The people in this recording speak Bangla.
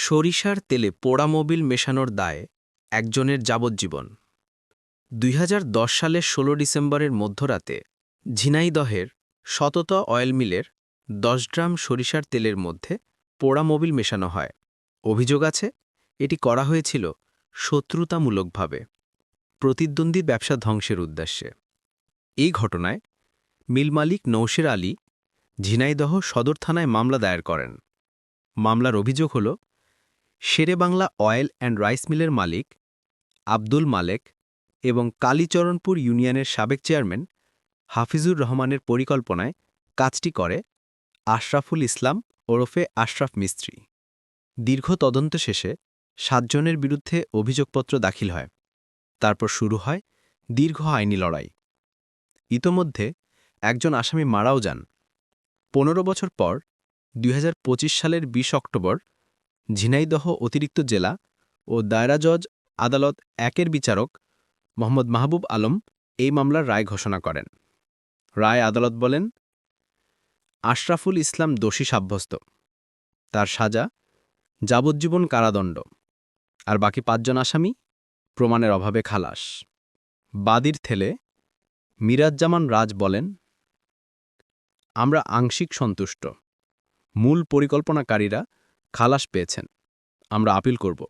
সরিষার তেলে পোড়া মোবিল মেশানোর দায়ে একজনের যাবজ্জীবন। দুই হাজার দশ সালের ১৬ ডিসেম্বরের মধ্যরাতে ঝিনাইদহের শতত অয়েল মিলের দশ ড্রাম সরিষার তেলের মধ্যে পোড়া মোবিল মেশানো হয়। অভিযোগ আছে, এটি করা হয়েছিল শত্রুতামূলকভাবে। প্রতিদ্বন্দ্বী ব্যবসা ধ্বংসের উদ্দেশ্যে। এই ঘটনায় মিল মালিক নৌশের আলী ঝিনাইদহ সদর থানায় মামলা দায়ের করেন। মামলার অভিযোগ হল শেরেবাংলা অয়েল অ্যান্ড রাইস মিলের মালিক আব্দুল মালেক এবং কালীচরণপুর ইউনিয়নের সাবেক চেয়ারম্যান হাফিজুর রহমানের পরিকল্পনায় কাজটি করে আশরাফুল ইসলাম ওরফে আশরাফ মিস্ত্রি। দীর্ঘ তদন্ত শেষে সাতজনের বিরুদ্ধে অভিযোগপত্র দাখিল হয়। তারপর শুরু হয় দীর্ঘ আইনি লড়াই। ইতোমধ্যে একজন আসামি মারাও যান। পনেরো বছর পর দুই হাজার পঁচিশ সালের ২০ অক্টোবর ঝিনাইদহ অতিরিক্ত জেলা ও দায়রা জজ আদালত একের বিচারক মোহাম্মদ মাহবুব আলম এই মামলার রায় ঘোষণা করেন। রায় আদালত বলেন, আশরাফুল ইসলাম দোষী সাব্যস্ত। তার সাজা যাবজ্জীবন কারাদণ্ড। আর বাকি পাঁচজন আসামি প্রমাণের অভাবে খালাস। বাদীর থেলে মিরাজ্জামান রাজ বলেন, আমরা আংশিক সন্তুষ্ট। মূল পরিকল্পনাকারীরা খালাস পেয়েছেন। আমরা আপিল করব।